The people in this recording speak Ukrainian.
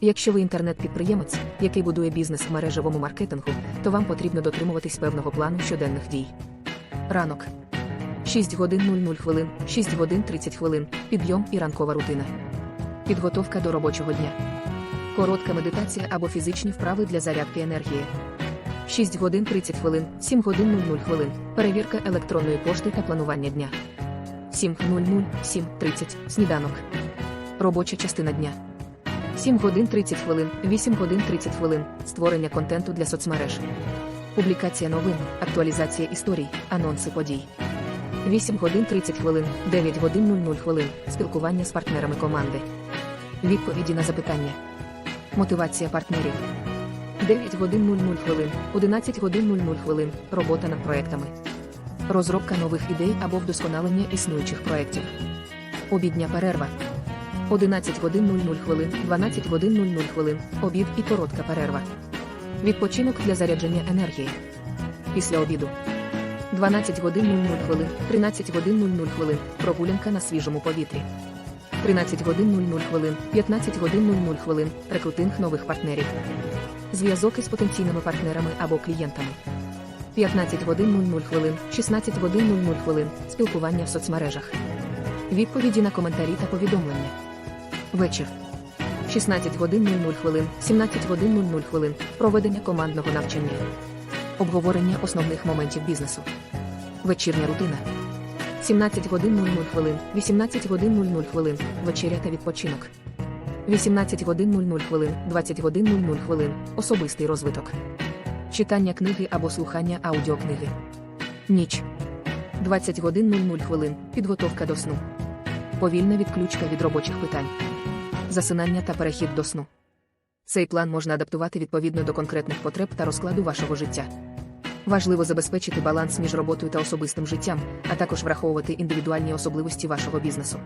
Якщо ви інтернет-підприємець, який будує бізнес в мережевому маркетингу, то вам потрібно дотримуватись певного плану щоденних дій. Ранок 6 годин 00 хвилин, 6 годин 30 хвилин, підйом і ранкова рутина. Підготовка до робочого дня. Коротка медитація або фізичні вправи для зарядки енергії. 6 годин 30 хвилин, 7 годин 00 хвилин, перевірка електронної пошти та планування дня. 7.00, 7.30, сніданок. Робоча частина дня. 7 годин 30 хвилин, 8 годин 30 хвилин, створення контенту для соцмереж. Публікація новин, актуалізація історій, анонси подій. 8 годин 30 хвилин, 9 годин 00 хвилин, спілкування з партнерами команди. Відповіді на запитання. Мотивація партнерів. 9 годин 00 хвилин, 11 годин 00 хвилин, робота над проектами. Розробка нових ідей або вдосконалення існуючих проєктів. Обідня перерва. 11 годин 00 хвилин, 12 годин 00 хвилин, обід і коротка перерва. Відпочинок для зарядження енергії. Після обіду. 12 годин 00 хвилин, 13 годин 00 хвилин, прогулянка на свіжому повітрі. 13 годин 00 хвилин, 15 годин 00 хвилин, рекрутинг нових партнерів. Зв'язок із потенційними партнерами або клієнтами. 15 годин 00 хвилин, 16 годин 00 хвилин, спілкування в соцмережах. Відповіді на коментарі та повідомлення. Вечір. 16 годин 00 хвилин, 17 годин 00 хвилин, проведення командного навчання. Обговорення основних моментів бізнесу. Вечірня рутина. 17 годин 00 хвилин, 18 годин 00 хвилин, вечеря та відпочинок. 18 годин 00 хвилин, 20 годин 00 хвилин, особистий розвиток. Читання книги або слухання аудіокниги. Ніч. 20 годин 00 хвилин, підготовка до сну. Повільна відключка від робочих питань. Засинання та перехід до сну. Цей план можна адаптувати відповідно до конкретних потреб та розкладу вашого життя. Важливо забезпечити баланс між роботою та особистим життям, а також враховувати індивідуальні особливості вашого бізнесу.